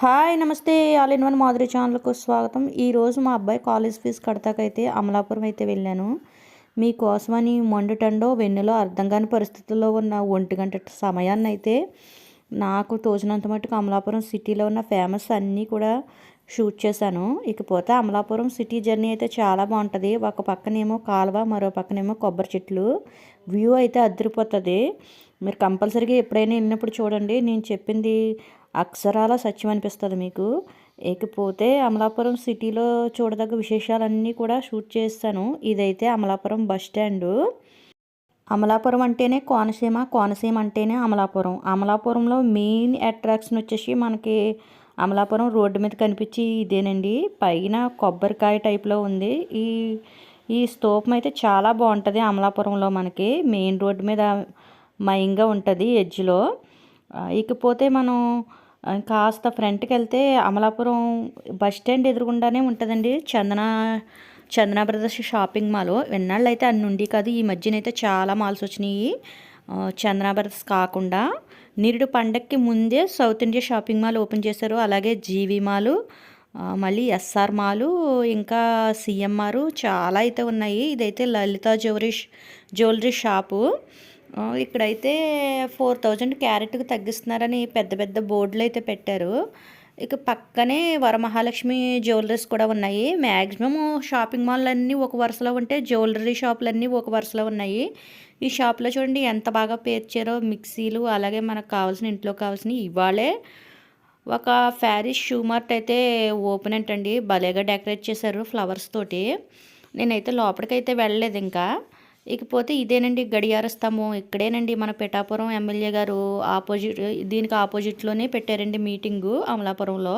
Hi నమస్తే. All in one Madhuri ఛానల్కు స్వాగతం. ఈరోజు మా అబ్బాయి కాలేజ్ ఫీజు కడతాకైతే అమలాపురం అయితే వెళ్ళాను. మీకోసమని మొండుటండో వెన్నెలో అర్థం కాని పరిస్థితుల్లో ఉన్న ఒంటి గంట సమయాన్ని అయితే నాకు తోచినంత మటుకు అమలాపురం సిటీలో ఉన్న ఫేమస్ అన్నీ కూడా షూట్ చేశాను. ఇకపోతే అమలాపురం సిటీ జర్నీ అయితే చాలా బాగుంటుంది. ఒక పక్కనేమో కాలువ మరో పక్కనేమో కొబ్బరి చెట్లు. వ్యూ అయితే అదిరిపోతుంది మీరు కంపల్సరీగా ఎప్పుడైనా వెళ్ళినప్పుడు చూడండి. నేను చెప్పింది అక్షరాల సత్యం అనిపిస్తుంది మీకు. ఇకపోతే అమలాపురం సిటీలో చూడదగ్గ విశేషాలన్నీ కూడా షూట్ చేస్తాను. ఇదైతే అమలాపురం బస్ స్టాండు. అమలాపురం అంటేనే కోనసీమ కోనసీమ అంటేనే అమలాపురం. అమలాపురంలో మెయిన్ అట్రాక్షన్ వచ్చేసి మనకి అమలాపురం రోడ్డు మీద కనిపించి ఇదేనండి. పైన కొబ్బరికాయ టైప్లో ఉంది. ఈ ఈ స్తూపం అయితే చాలా బాగుంటుంది అమలాపురంలో మనకి. మెయిన్ రోడ్డు మీద మయంగా ఉంటుంది ఎడ్జ్లో. ఇకపోతే మనం కాస్త ఫ్రంట్కి వెళ్తే అమలాపురం బస్ స్టాండ్ ఎదురుగుండానే ఉంటుందండి. Chandana Chandana brothers shopping mall. విన్నాళ్ళు అయితే అన్ని ఉండి కాదు ఈ మధ్యనైతే చాలా మాల్స్ వచ్చినాయి. చందన బ్రదర్స్ కాకుండా నిరుడు పండక్కి ముందే South India shopping mall open చేశారు. అలాగే జీవి మాలు మళ్ళీ ఎస్ఆర్ మాలు ఇంకా సిఎంఆర్ చాలా అయితే ఉన్నాయి. ఇదైతే లలిత జ్యువెలరీ జ్యువెలరీ షాపు. ఇక్కడైతే ఫోర్ థౌజండ్ క్యారెట్కి తగ్గిస్తున్నారని పెద్ద పెద్ద బోర్డులు అయితే పెట్టారు. ఇక పక్కనే వరమహాలక్ష్మి జ్యువెలరీస్ కూడా ఉన్నాయి. మ్యాక్సిమం షాపింగ్ మాల్ అన్నీ ఒక వరుసలో ఉంటే జ్యువెలరీ షాపులన్నీ ఒక వరుసలో ఉన్నాయి. ఈ షాప్లో చూడండి ఎంత బాగా పేర్చారో మిక్సీలు అలాగే మనకు కావాల్సిన ఇంట్లో కావాల్సిన ఇవాళే ఒక ఫ్యారిస్ షూ మార్ట్ అయితే ఓపెన్ అంటండి. భలేగా డెకరేట్ చేశారు ఫ్లవర్స్ తోటి. నేనైతే లోపలికైతే వెళ్ళలేదు ఇంకా. ఇకపోతే ఇదేనండి గడియార స్తంభం ఇక్కడేనండి మన పిఠాపురం ఎమ్మెల్యే గారు ఆపోజిట్ దీనికి ఆపోజిట్లోనే పెట్టారండి మీటింగు అమలాపురంలో.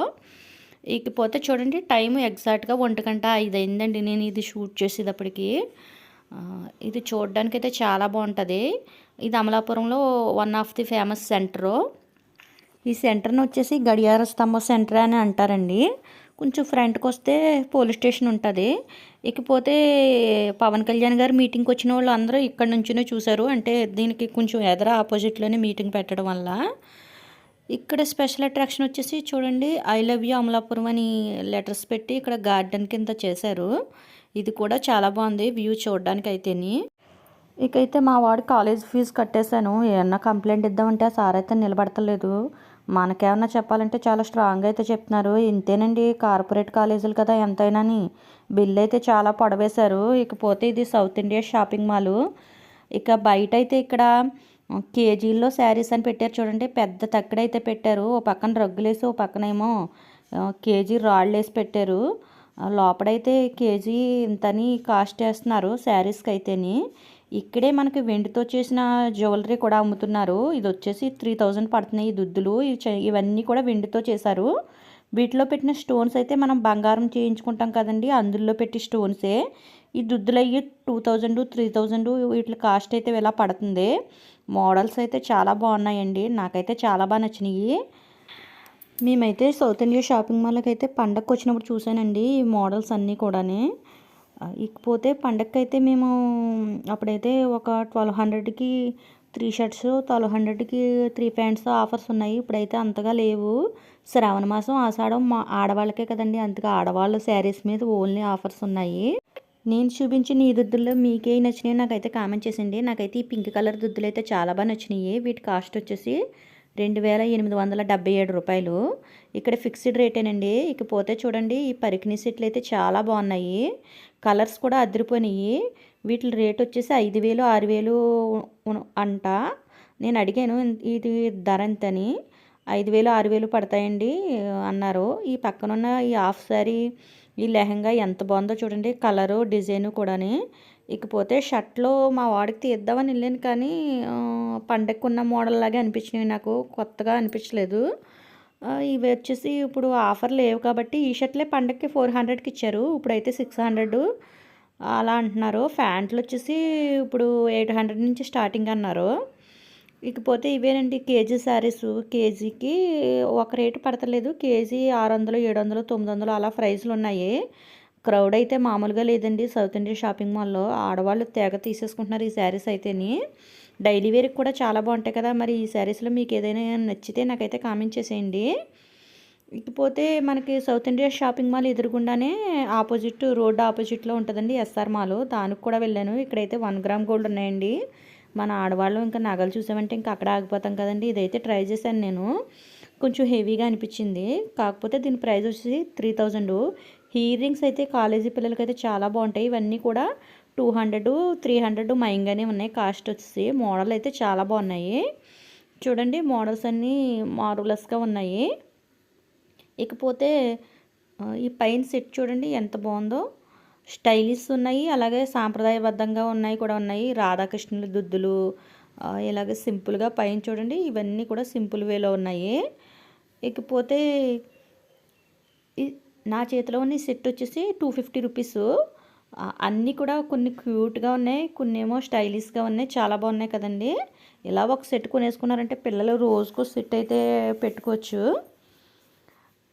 ఇకపోతే చూడండి టైం ఎగ్జాక్ట్గా ఒంటి గంట ఐదు అయిందండి నేను ఇది షూట్ చేసేటప్పటికి. ఇది చూడడానికి అయితే చాలా బాగుంటుంది. ఇది అమలాపురంలో one of the famous centre. ఈ సెంటర్ని వచ్చేసి గడియార స్తంభ సెంటర్ అని అంటారండి. కొంచెం ఫ్రంట్కి వస్తే పోలీస్ స్టేషన్ ఉంటుంది. ఇకపోతే పవన్ కళ్యాణ్ గారు మీటింగ్కి వచ్చిన వాళ్ళు అందరూ ఇక్కడ నుంచినే చూశారు. అంటే దీనికి కొంచెం ఎదర ఆపోజిట్లోనే మీటింగ్ పెట్టడం వల్ల. ఇక్కడ స్పెషల్ అట్రాక్షన్ వచ్చేసి చూడండి ఐ లవ్ యూ అమలాపురం అని లెటర్స్ పెట్టి ఇక్కడ గార్డెన్ కింద చేశారు. ఇది కూడా చాలా బాగుంది వ్యూ చూడడానికి అయితేని ఇకైతే మా వాడు కాలేజ్ ఫీజు కట్టేశాను. ఏమన్నా కంప్లైంట్ ఇద్దామంటే ఆ సార్ అయితే నిలబడతలేదు. మనకేమన్నా చెప్పాలంటే చాలా స్ట్రాంగ్ అయితే చెప్తున్నారు. ఇంతేనండి కార్పొరేట్ కాలేజీలు కదా ఎంతైనాని. బిల్ అయితే చాలా పొడవేశారు. ఇకపోతే ఇది సౌత్ ఇండియా షాపింగ్ మాల్. ఇక బయట అయితే ఇక్కడ కేజీల్లో శారీస్ అని పెట్టారు చూడండి పెద్ద తక్కడైతే పెట్టారు. ఓ పక్కన రగ్గులేసి ఓ పక్కనేమో కేజీ రాళ్ళు వేసి పెట్టారు లోపడైతే కేజీ ఇంతని కాస్ట్ వేస్తున్నారు శారీస్కి అయితేని ఇక్కడే మనకి వెండితో చేసిన జ్యువెలరీ కూడా అమ్ముతున్నారు. ఇది వచ్చేసి త్రీ థౌజండ్ పడుతున్నాయి ఈ దుద్దులు. ఇవన్నీ కూడా వెండితో చేశారు. వీటిలో పెట్టిన స్టోన్స్ అయితే మనం బంగారం చేయించుకుంటాం కదండి. అందులో పెట్టి స్టోన్సే. ఈ దుద్దులు అయ్యి టూ థౌజండ్ త్రీ థౌజండ్ వీటి కాస్ట్ అయితే ఇలా పడుతుంది. మోడల్స్ అయితే చాలా బాగున్నాయండి. నాకైతే చాలా బాగా నచ్చినాయి. మేమైతే సౌత్ ఇండియా షాపింగ్ మాల్కి అయితే పండగకు వచ్చినప్పుడు చూసానండి ఈ మోడల్స్ అన్నీ కూడానే. ఇకపోతే పండగకైతే మేము అప్పుడైతే ఒక ట్వెల్వ్ హండ్రెడ్కి త్రీ షర్ట్స్ ట్వెల్వ్ హండ్రెడ్కి త్రీ ప్యాంట్స్ ఆఫర్స్ ఉన్నాయి. ఇప్పుడైతే అంతగా లేవు. శ్రావణ మాసం ఆషాఢం మా ఆడవాళ్ళకే కదండి. అంతగా ఆడవాళ్ళ శారీస్ మీద ఓన్లీ ఆఫర్స్ ఉన్నాయి. నేను చూపించిన ఈ దుద్దుల్లో మీకే నచ్చినాయి నాకైతే కామెంట్ చేసింది నాకైతే ఈ పింక్ కలర్ దుద్దులు అయితే చాలా బాగా నచ్చినాయి వీటి కాస్ట్ వచ్చేసి రెండు వేల ఎనిమిది వందల డెబ్బై ఏడు రూపాయలు. ఇక్కడ ఫిక్స్డ్ రేటేనండి. ఇకపోతే చూడండి ఈ పరికిణి సెట్లు అయితే చాలా బాగున్నాయి. కలర్స్ కూడా అదిరిపోయినాయి. వీటి రేట్ వచ్చేసి ఐదు వేలు ఆరు వేలు అంట. నేను అడిగాను ఇది ధర ఎంతని? ఐదు వేలు ఆరు వేలు పడతాయండి అన్నారు. ఈ పక్కనున్న ఈ హాఫ్ శారీ ఈ లెహంగా ఎంత బాగుందో చూడండి కలరు డిజైను కూడాని. ఇకపోతే షర్ట్లో మా వాడికి తీద్దామని వెళ్ళాను కానీ పండగకు ఉన్న మోడల్ లాగే అనిపించినవి నాకు కొత్తగా అనిపించలేదు. ఇవి వచ్చేసి ఇప్పుడు ఆఫర్ లేవు కాబట్టి ఈ షర్ట్లే పండగకి ఫోర్ హండ్రెడ్కి ఇచ్చారు. ఇప్పుడైతే సిక్స్ హండ్రెడ్. అలా అంటున్నారు. ప్యాంట్లు వచ్చేసి ఇప్పుడు ఎయిట్ హండ్రెడ్ నుంచి స్టార్టింగ్ అన్నారు. ఇకపోతే ఇవేనండి కేజీ శారీస్. కేజీకి ఒక రేటు పడతలేదు. కేజీ ఆరు వందలు ఏడు వందలు తొమ్మిది వందలు అలా ప్రైస్లు ఉన్నాయి క్రౌడ్ అయితే మామూలుగా లేదండి. సౌత్ ఇండియా షాపింగ్ మాల్లో ఆడవాళ్ళు తెగ తీసేసుకుంటున్నారు ఈ శారీస్ అయితేని. డైలీ వేర్కి కూడా చాలా బాగుంటాయి కదా. మరి ఈ శారీస్లో మీకు ఏదైనా నచ్చితే నాకైతే కామెంట్ చేసేయండి. ఇకపోతే మనకి సౌత్ ఇండియా షాపింగ్ మాల్ ఎదురుగుండానే ఆపోజిట్ రోడ్ ఆపోజిట్లో ఉంటుందండి ఎస్ఆర్ మాల్. దానికి కూడా వెళ్ళాను. ఇక్కడైతే వన్ గ్రామ్ గోల్డ్ ఉన్నాయండి. మన ఆడవాళ్ళు ఇంకా నగలు చూసామంటే ఇంకా అక్కడ ఆగిపోతాం కదండి. ఇదైతే ట్రై చేశాను నేను. కొంచెం హెవీగా అనిపించింది. కాకపోతే దీని ప్రైస్ వచ్చి త్రీ థౌజండ్ ఇయర్ రింగ్స్ అయితే కాలేజీ పిల్లలకి అయితే చాలా బాగుంటాయి. ఇవన్నీ కూడా టూ హండ్రెడ్ త్రీ హండ్రెడ్ మైంగానే ఉన్నాయి. కాస్ట్ వచ్చేసి మోడల్ అయితే చాలా బాగున్నాయి. చూడండి మోడల్స్ అన్నీ మారులస్గా ఉన్నాయి. ఇకపోతే ఈ పైన సెట్ చూడండి ఎంత బాగుందో. స్టైలిష్ ఉన్నాయి. అలాగే సాంప్రదాయబద్ధంగా ఉన్నాయి కూడా ఉన్నాయి. రాధాకృష్ణుల దుద్దులు ఇలాగ సింపుల్గా పైన చూడండి ఇవన్నీ కూడా సింపుల్ వేలో ఉన్నాయి. ఇకపోతే నా చేతిలో ఉన్న సెట్ వచ్చేసి టూ ఫిఫ్టీ రూపీస్. అన్నీ కూడా కొన్ని క్యూట్గా ఉన్నాయి కొన్ని ఏమో స్టైలిష్గా ఉన్నాయి చాలా బాగున్నాయి కదండి. ఇలా ఒక సెట్ కొనేసుకున్నారంటే పిల్లలు రోజుకో సెట్ అయితే పెట్టుకోవచ్చు.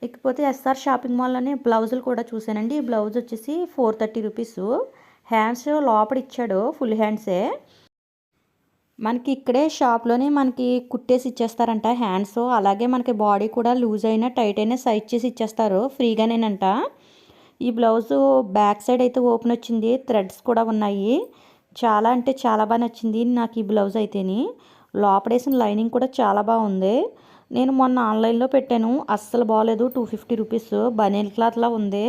ఇకపోతే ఎస్ఆర్ షాపింగ్ మాల్లోనే బ్లౌజులు కూడా చూశానండి. ఈ బ్లౌజ్ వచ్చేసి ఫోర్ థర్టీ రూపీస్. హ్యాండ్స్ లోపల ఇచ్చాడు ఫుల్ హ్యాండ్సే. మనకి ఇక్కడే షాప్లోనే మనకి కుట్టేసి ఇచ్చేస్తారంట హ్యాండ్స్. అలాగే మనకి బాడీ కూడా లూజ్ అయినా టైట్ అయినా సైజ్ చేసి ఇచ్చేస్తారు. ఫ్రీగానేనంట. ఈ బ్లౌజ్ బ్యాక్ సైడ్ అయితే ఓపెన్ వచ్చింది. థ్రెడ్స్ కూడా ఉన్నాయి. చాలా అంటే చాలా బాగా నచ్చింది నాకు ఈ బ్లౌజ్ అయితేని. లోపడేసిన లైనింగ్ కూడా చాలా బాగుంది. నేను మొన్న ఆన్లైన్లో పెట్టాను. అస్సలు బాగాలేదు టూ ఫిఫ్టీ రూపీస్. బనీల్ క్లాత్లా ఉంది.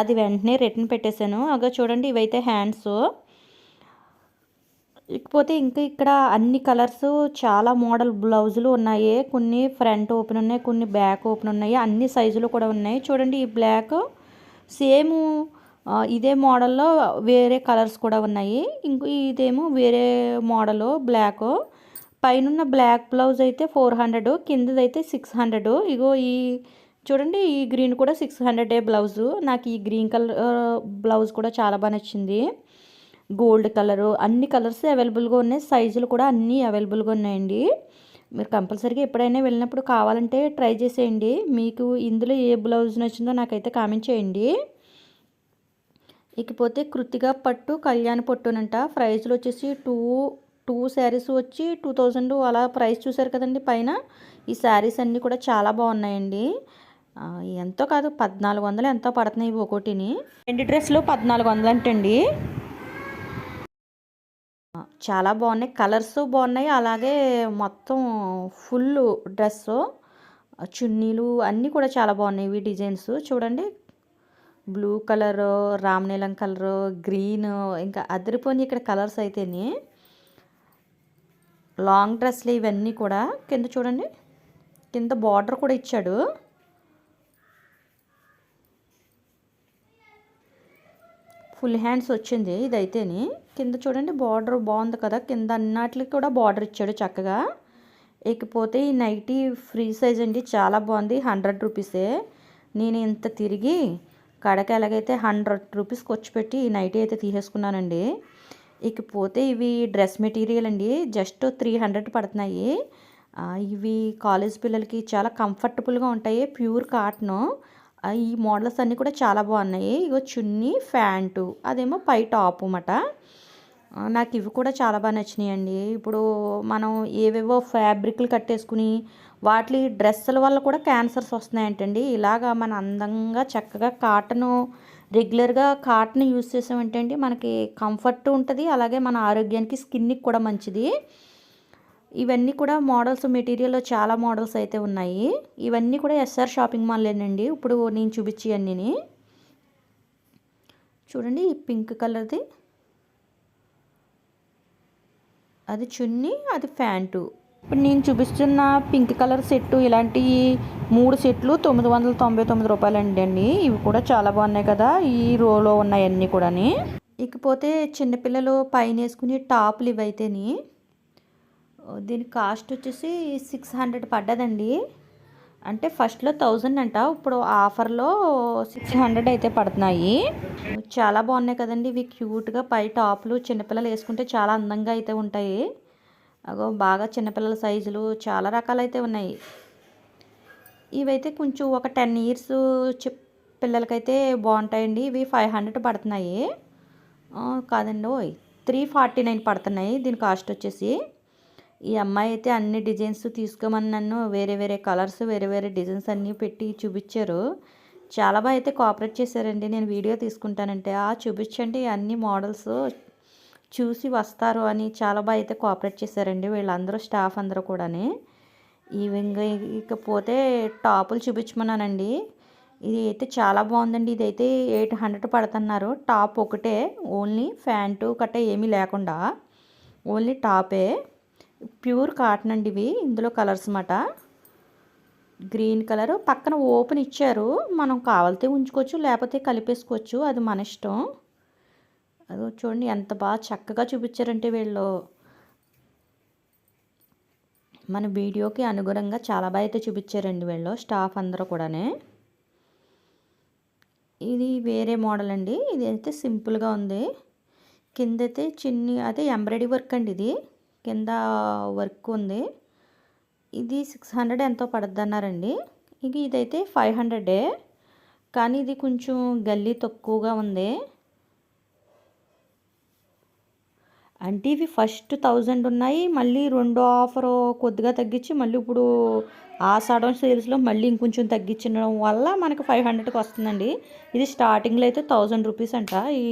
అది వెంటనే రిటర్న్ పెట్టేశాను. అగో చూడండి ఇవైతే హ్యాండ్స్. ఇకపోతే ఇంకా ఇక్కడ అన్ని కలర్స్ చాలా మోడల్ బ్లౌజులు ఉన్నాయి. కొన్ని ఫ్రంట్ ఓపెన్ ఉన్నాయి కొన్ని బ్యాక్ ఓపెన్ ఉన్నాయి. అన్ని సైజులు కూడా ఉన్నాయి. చూడండి ఈ బ్లాక్ సేమ్ ఇదే మోడల్లో వేరే కలర్స్ కూడా ఉన్నాయి. ఇంకో ఇదేమో వేరే మోడల్ బ్లాక్. పైన బ్లాక్ బ్లౌజ్ అయితే ఫోర్ హండ్రెడ్ కిందదైతే సిక్స్ హండ్రెడ్. ఇగో ఈ చూడండి ఈ గ్రీన్ కూడా సిక్స్ హండ్రెడే బ్లౌజు. నాకు ఈ గ్రీన్ కలర్ బ్లౌజ్ కూడా చాలా బాగా నచ్చింది. గోల్డ్ కలరు అన్ని కలర్స్ అవైలబుల్గా ఉన్నాయి. సైజులు కూడా అన్నీ అవైలబుల్గా ఉన్నాయండి. మీరు కంపల్సరీగా ఎప్పుడైనా వెళ్ళినప్పుడు కావాలంటే ట్రై చేసేయండి. మీకు ఇందులో ఏ బ్లౌజ్ నచ్చిందో నాకైతే కామెంట్ చేయండి. ఇకపోతే కృతిగా పట్టు కళ్యాణ్ పట్టునంట. ప్రైజ్లు వచ్చేసి టూ టూ శారీస్ వచ్చి టూ థౌజండ్ అలా ప్రైస్ చూసారు కదండి పైన. ఈ శారీస్ అన్నీ కూడా చాలా బాగున్నాయండి. ఎంతో కాదు పద్నాలుగు వందలు ఎంతో పడుతున్నాయి ఇవి ఒక్కోటిని. రెండు డ్రెస్సులు పద్నాలుగు వందలు అంటండి చాలా బాగున్నాయి. కలర్స్ బాగున్నాయి. అలాగే మొత్తం ఫుల్ డ్రెస్ చున్నీలు అన్నీ కూడా చాలా బాగున్నాయి. ఇవి డిజైన్స్ చూడండి. బ్లూ కలర్ రామనీలం కలర్ గ్రీన్ ఇంకా అదిరిపోయి ఇక్కడ కలర్స్ అయితేనే. లాంగ్ డ్రెస్లు ఇవన్నీ కూడా కింద చూడండి. కింద బార్డర్ కూడా ఇచ్చాడు. ఫుల్ హ్యాండ్స్ వచ్చింది ఇదైతేని. కింద చూడండి బార్డర్ బాగుంది కదా. కింద అన్నిటికి కూడా బార్డర్ ఇచ్చాడు చక్కగా. ఇకపోతే ఈ నైటీ ఫ్రీ సైజ్ అండి. చాలా బాగుంది. హండ్రెడ్ రూపీసే. నేను ఇంత తిరిగి కడక ఎలాగైతే హండ్రెడ్ రూపీస్ ఖర్చు పెట్టి ఈ నైటీ అయితే తీసేసుకున్నానండి. ఇకపోతే ఇవి డ్రెస్ మెటీరియల్ అండి. జస్ట్ త్రీ హండ్రెడ్ పడుతున్నాయి. ఇవి కాలేజ్ పిల్లలకి చాలా కంఫర్టబుల్గా ఉంటాయి. Pure cotton. ఈ మోడల్స్ అన్నీ కూడా చాలా బాగున్నాయి. ఇగో చున్నీ ప్యాంటు అదేమో పై టాప్ అన్నమాట నాకు ఇవి కూడా చాలా బాగా నచ్చినాయి అండి ఇప్పుడు మనం ఏవేవో ఫ్యాబ్రిక్లు కట్టేసుకుని వాటి డ్రెస్సుల వల్ల కూడా క్యాన్సర్స్ వస్తున్నాయంటండి. ఇలాగా మన అందంగా చక్కగా కాటను రెగ్యులర్గా కాటన్ యూస్ చేసామంటే మనకి కంఫర్ట్ ఉంటుంది. అలాగే మన ఆరోగ్యానికి స్కిన్కి కూడా మంచిది. ఇవన్నీ కూడా మోడల్స్ మెటీరియల్లో చాలా మోడల్స్ అయితే ఉన్నాయి. ఇవన్నీ కూడా ఎస్ఆర్ షాపింగ్ మాల్లేనండి ఇప్పుడు నేను చూపించి అన్నీ చూడండి ఈ పింక్ కలర్ది. అది చున్నీ అది ప్యాంటు. ఇప్పుడు నేను చూపిస్తున్న పింక్ కలర్ సెట్టు ఇలాంటి మూడు సెట్లు తొమ్మిది వందల తొంభై తొమ్మిది రూపాయలు అండి. ఇవి కూడా చాలా బాగున్నాయి కదా ఈ రోలో ఉన్నాయన్నీ కూడాని. ఇకపోతే చిన్నపిల్లలు పైన వేసుకునే టాపులు ఇవైతేని దీని కాస్ట్ వచ్చేసి సిక్స్ హండ్రెడ్ పడ్డదండి. అంటే ఫస్ట్లో థౌజండ్ అంట ఇప్పుడు ఆఫర్లో సిక్స్ హండ్రెడ్ అయితే పడుతున్నాయి. చాలా బాగున్నాయి కదండి ఇవి క్యూట్గా పై టాప్లు చిన్నపిల్లలు వేసుకుంటే చాలా అందంగా అయితే ఉంటాయి. అగో బాగా చిన్నపిల్లల సైజులు చాలా రకాలైతే ఉన్నాయి. ఇవైతే కొంచెం ఒక టెన్ ఇయర్స్ పిల్లలకైతే బాగుంటాయండి ఇవి ఫైవ్ హండ్రెడ్ పడుతున్నాయి. కాదండి ఓయ్ త్రీ ఫార్టీ నైన్ పడుతున్నాయి దీని కాస్ట్ వచ్చేసి. ఈ అమ్మాయి అయితే అన్ని డిజైన్స్ తీసుకోమని నన్ను వేరే వేరే కలర్స్ వేరే వేరే డిజైన్స్ అన్నీ పెట్టి చూపించారు. చాలా బాగా అయితే కోఆపరేట్ చేశారండి. నేను వీడియో తీసుకుంటానంటే ఆ చూపించండి అన్ని మోడల్స్ చూసి వస్తారు అని చాలా బాగా అయితే కోఆపరేట్ చేశారండి వీళ్ళందరూ స్టాఫ్ అందరూ కూడాని. ఈ ఇకపోతే టాపులు చూపించమన్నానండి. ఇది అయితే చాలా బాగుందండి. ఇది అయితే ఎయిట్ హండ్రెడ్ పడుతున్నారు. టాప్ ఒకటే ఓన్లీ ఫ్యాంటు కట్ట ఏమీ లేకుండా. ఓన్లీ టాపే. ప్యూర్ కాటన్ అండి ఇవి ఇందులో కలర్స్ అన్నమాట. Green colour. పక్కన ఓపెన్ ఇచ్చారు. మనం కావాలితే ఉంచుకోవచ్చు లేకపోతే కలిపేసుకోవచ్చు. అది మన ఇష్టం. అది చూడండి ఎంత బాగా చక్కగా చూపించారంటే వీళ్ళు. మన వీడియోకి అనుగుణంగా చాలా బాగా అయితే చూపించారండి వీళ్ళు స్టాఫ్ అందరూ కూడానే. ఇది వేరే మోడల్ అండి. ఇది అయితే సింపుల్గా ఉంది. కింద అయితే చిన్ని అదే ఎంబ్రాయిడరీ వర్క్ అండి ఇది. కింద వర్క్ ఉంది. ఇది సిక్స్ హండ్రెడ్ ఎంతో పడుద్ది అన్నారండి ఇక ఇదైతే ఫైవ్ హండ్రెడే. కానీ ఇది కొంచెం గల్లీ తక్కువగా ఉంది. అంటే ఇవి ఫస్ట్ థౌజండ్ ఉన్నాయి. మళ్ళీ రెండో ఆఫర్ కొద్దిగా తగ్గించి మళ్ళీ ఇప్పుడు ఆ సడన్ సేల్స్లో మళ్ళీ ఇంకొంచెం తగ్గించడం వల్ల మనకి ఫైవ్ హండ్రెడ్కి వస్తుందండి. ఇది స్టార్టింగ్లో అయితే థౌజండ్ రూపీస్ అంట. ఈ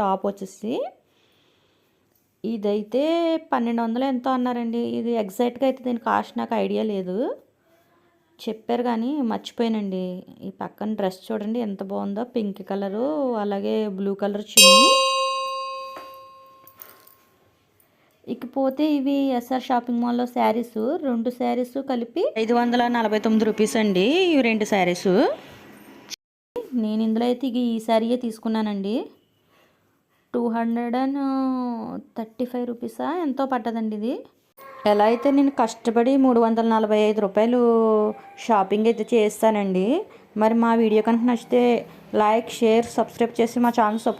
టాప్ వచ్చేసి ఇదైతే పన్నెండు వందలు ఎంతో అన్నారండి. ఇది ఎగ్జాక్ట్గా అయితే దీని కాస్ట్ నాకు ఐడియా లేదు. చెప్పారు కానీ మర్చిపోయానండి. ఈ పక్కన డ్రెస్ చూడండి ఎంత బాగుందో. పింక్ కలరు అలాగే బ్లూ కలర్ చున్నీ. ఇకపోతే ఇవి ఎస్ఆర్ షాపింగ్ మాల్లో శారీస్ రెండు శారీస్ కలిపి ఐదు వందల నలభై తొమ్మిది రూపీస్ అండి ఇవి రెండు శారీస్. నేను ఇందులో అయితే ఇక ఈ శారీయే తీసుకున్నానండి. Two hundred and thirty five రూపీసా? ఎంతో పడ్డదండి ఇది. ఎలా అయితే నేను కష్టపడి మూడు వందల నలభై ఐదు రూపాయలు షాపింగ్ అయితే చేస్తానండి మరి మా వీడియో కనుక నచ్చితే లైక్ షేర్ సబ్స్క్రైబ్ చేసి మా ఛానల్ సపోర్ట్